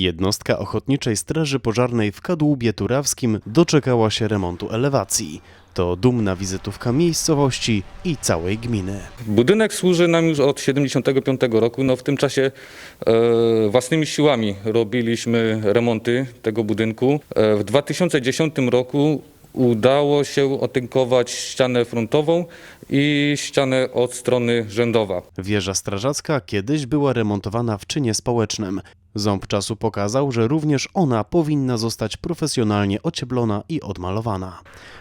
Jednostka Ochotniczej Straży Pożarnej w Kadłubie Turawskim doczekała się remontu elewacji. To dumna wizytówka miejscowości i całej gminy. Budynek służy nam już od 75 roku. No w tym czasie e, własnymi siłami robiliśmy remonty tego budynku. E, w 2010 roku udało się otynkować ścianę frontową i ścianę od strony rzędowa. Wieża strażacka kiedyś była remontowana w czynie społecznym. Ząb czasu pokazał, że również ona powinna zostać profesjonalnie ocieplona i odmalowana.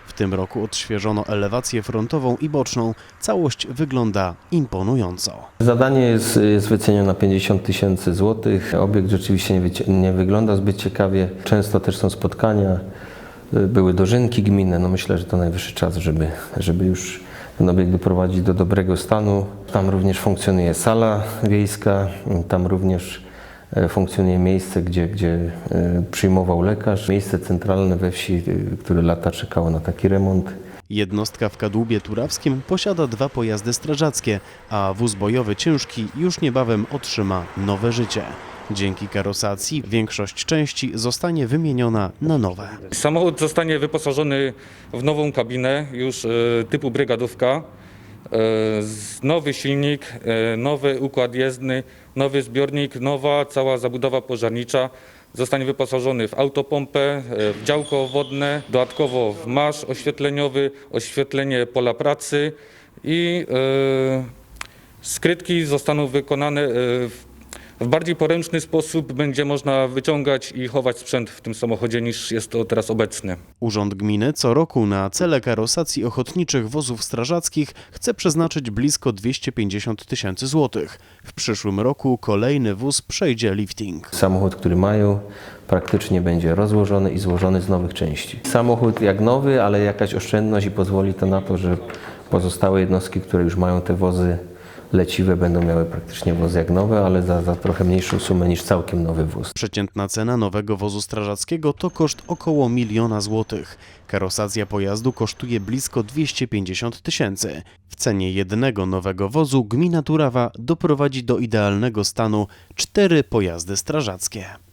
W tym roku odświeżono elewację frontową i boczną. Całość wygląda imponująco. Zadanie jest, jest wycenione na 50 tysięcy złotych. Obiekt rzeczywiście nie, nie wygląda zbyt ciekawie. Często też są spotkania, były dożynki gminne. No myślę, że to najwyższy czas, żeby, żeby już ten obiekt doprowadzić do dobrego stanu. Tam również funkcjonuje sala wiejska, tam również funkcjonuje miejsce, gdzie, gdzie e, przyjmował lekarz. Miejsce centralne we wsi, y, które lata czekało na taki remont. Jednostka w Kadłubie Turawskim posiada dwa pojazdy strażackie, a wóz bojowy ciężki już niebawem otrzyma nowe życie. Dzięki karosacji większość części zostanie wymieniona na nowe. Samochód zostanie wyposażony w nową kabinę, już e, typu brygadówka. E, Nowy silnik, e, nowy układ jezdny, nowy zbiornik, nowa cała zabudowa pożarnicza. Zostanie wyposażony w autopompę, e, w działko wodne, dodatkowo w masz oświetleniowy, oświetlenie pola pracy i skrytki zostaną wykonane w w bardziej poręczny sposób będzie można wyciągać i chować sprzęt w tym samochodzie niż jest to teraz obecnie. Urząd Gminy co roku na cele karosacji ochotniczych wozów strażackich chce przeznaczyć blisko 250 tysięcy złotych. W przyszłym roku kolejny wóz przejdzie lifting. Samochód, który mają, praktycznie będzie rozłożony i złożony z nowych części. Samochód jak nowy, ale jakaś oszczędność i pozwoli to na to, że pozostałe jednostki, które już mają te wozy leciwe, będą miały praktycznie wozy jak nowe, ale za, za trochę mniejszą sumę niż całkiem nowy wóz. Przeciętna cena nowego wozu strażackiego to koszt około miliona złotych. Karosacja pojazdu kosztuje blisko 250 tysięcy. W cenie jednego nowego wozu gmina Turawa doprowadzi do idealnego stanu cztery pojazdy strażackie.